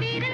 मेरा